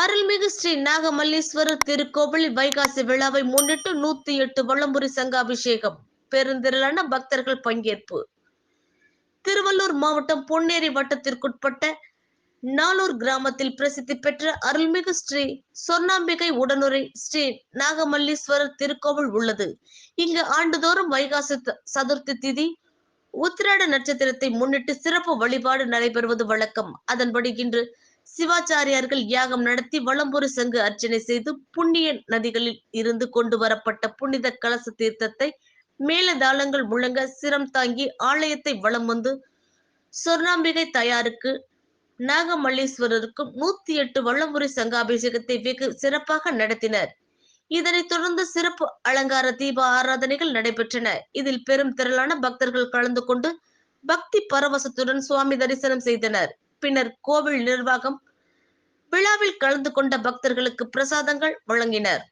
அருள்மிகு ஸ்ரீ நாகமல்லீஸ்வரர் திருக்கோவிலில் வைகாசி விழாவை முன்னிட்டு நூத்தி எட்டு வளம்புரி சங்க அபிஷேகம் பெருந்திரளான பக்தர்கள் பங்கேற்பு. திருவள்ளூர் மாவட்டம் பொன்னேரி வட்டத்திற்குட்பட்ட நாளூர் கிராமத்தில் பிரசித்தி பெற்ற அருள்மிகு ஸ்ரீ சொர்ணாம்பிகை உடனுரை ஸ்ரீ நாகமல்லீஸ்வரர் திருக்கோவில் உள்ளது. இங்கு ஆண்டுதோறும் வைகாசி சதுர்த்தி திதி உத்திராட நட்சத்திரத்தை முன்னிட்டு சிறப்பு வழிபாடு நடைபெறுவது வழக்கம். அதன்படி இன்று சிவாச்சாரியார்கள் யாகம் நடத்தி வளம்புரி சங்கு அர்ச்சனை செய்து புண்ணிய நதிகளில் இருந்து கொண்டு வரப்பட்ட புனித கலச தீர்த்தத்தை மேலதாளங்கள் முழங்க சிரம் தாங்கி ஆலயத்தை வலம் வந்து சொர்ணாம்பிகை தயாருக்கு நாகமல்லீஸ்வரருக்கும் நூத்தி எட்டு வள்ளம்புரி சங்காபிஷேகத்தை வெகு சிறப்பாக நடத்தினர். இதனைத் தொடர்ந்து சிறப்பு அலங்கார தீப ஆராதனைகள் நடைபெற்றன. இதில் பெரும் திரளான பக்தர்கள் கலந்து கொண்டு பக்தி பரவசத்துடன் சுவாமி தரிசனம் செய்தனர். பின்னர் கோவில் நிர்வாகம் விழாவில் கலந்து கொண்ட பக்தர்களுக்கு பிரசாதங்கள் வழங்கினர்.